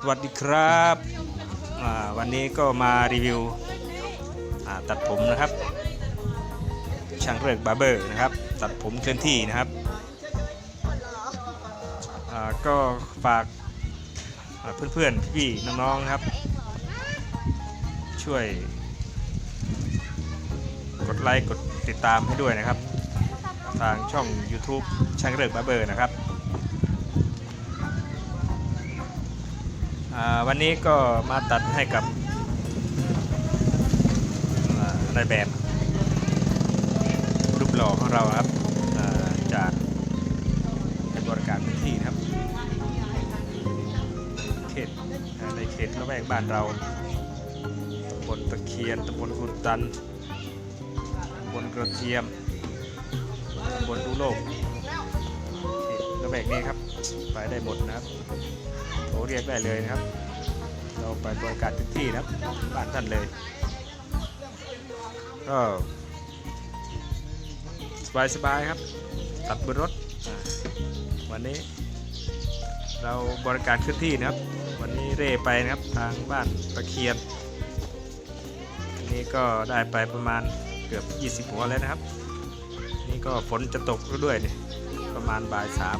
สวัสดีครับวันนี้ก็มารีวิวตัดผมนะครับ ช่างเริกบาร์เบอร์นะครับ ตัดผมเคลื่อนที่นะครับก็ฝากเพื่อนๆพี่ๆน้องๆนะครับ ช่วย กดไลค์กดติดตามให้ด้วยนะครับ ทางช่อง YouTube ช่างเริกบาร์เบอร์นะครับ วันนี้ก็มาตัดให้กับอ่านายแบบรูปหล่อของเราครับจากเป็นบริการพื้นที่ครับเขตในเขตละแวกบ้านเราตำบลตะเคียนตำบลกุนตันตำบลกระเทียมตำบลดูโลกเขตละแวกนี้ครับ ไปได้หมดนะครับโทรเรียกได้เลยนะครับ เราไปบริการถึงที่นะครับบ้านท่านเลยก็สบายสบายครับตัดบนรถวันนี้ เราบริการขึ้นที่นะครับ วันนี้เร่ไปนะครับทางบ้านตะเคียนอันนี้ก็ได้ไปประมาณเกือบ 20 หัวแล้วนะครับ นี่ก็ฝนจะตกแล้วด้วยเนี่ยประมาณบ่ายสาม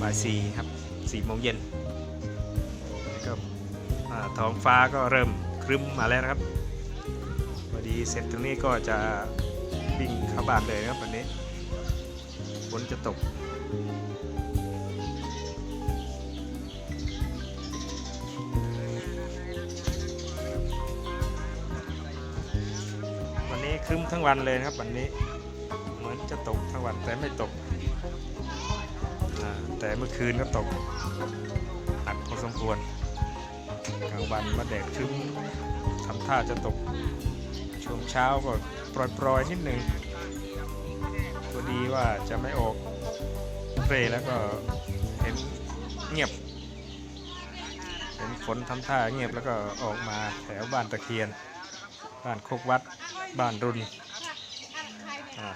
บ่ายสี่ครับสี่โมงเย็นแล้วก็ท้องฟ้าก็เริ่มครึ้มมาแล้วนะครับพอดีเสร็จตรงนี้ก็จะวิ่งเข้าบ้านเลยนะครับวันนี้ฝนจะตกวันนี้ครึ้มทั้งวันเลยนะครับวันนี้ เหมือนจะตกทั้งวันแต่ไม่ตก แต่เมื่อคืนก็ตกหนักพอสมควร กลางวันมาแดดครึ้มทำท่าจะตก ช่วงเช้าก็ปล่อยๆนิดหนึ่งพอดีว่าจะไม่ออกเรแล้วก็เห็นเงียบ เห็นฝนทำท่าเงียบแล้วก็ออกมาแถวบ้านตะเคียน บ้านโคกวัด บ้านรุน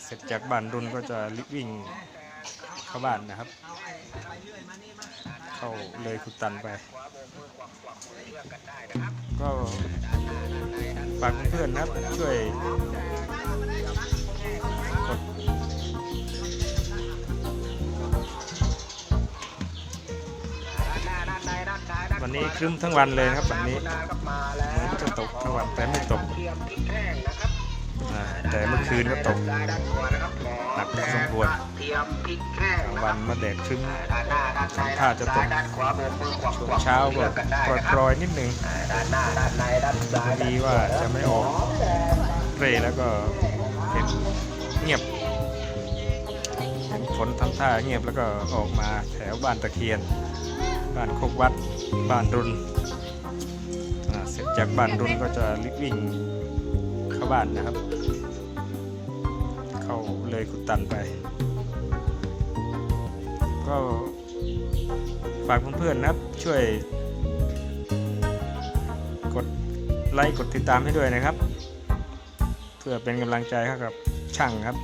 เสร็จจากบ้านรุนก็จะวิ่ง เข้าบ้านนะครับ เข้าเลยคุตันไป ก็ฝากเพื่อนๆนะครับช่วยกดวันนี้ครึ้มทั้งวันเลยครับวันนี้เหมือนจะตกทั้งวันแต่ไม่ตก อ่าแต่เมื่อคืนก็ตกหนักพอสมควรเทียมพริกแห้งกลางวันมาแดดครึ้นหน้าด้านในทำท่าจะตกช่วงเช้าก็ปนะครับล่อยๆนิดหนึ่งพอดีว่าจะไม่ออกเรแล้วก็เห็นเงียบเห็นฝนทำท่าเงียบแล้วก็ออกมาแถวบ้านตะเคียน บ้านโคกวัด บ้านรุนเสร็จจากบ้านรุนก็จะรีบวิ่ง เข้าบ้านนะครับ เข้าเลยขุดตันไป ก็ฝากเพื่อนๆนะครับ ช่วย กดไลค์กดติดตามให้ด้วยนะครับ เพื่อเป็นกำลังใจให้กับช่างครับ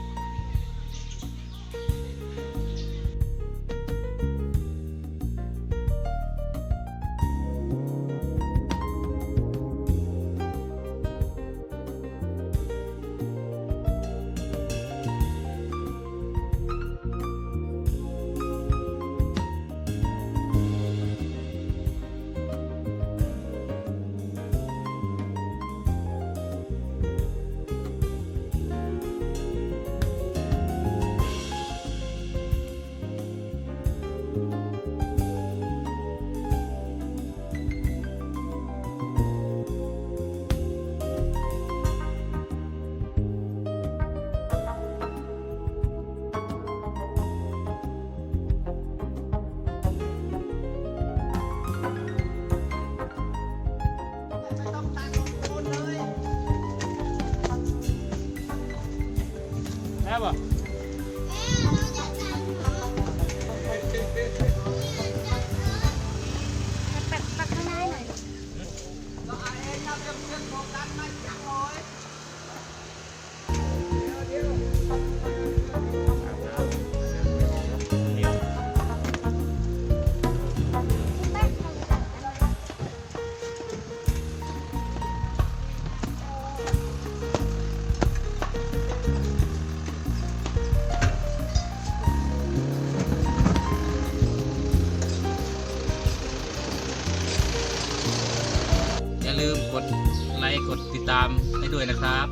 Право. ดไลค์กดติดตามให้ด้วยนะครับ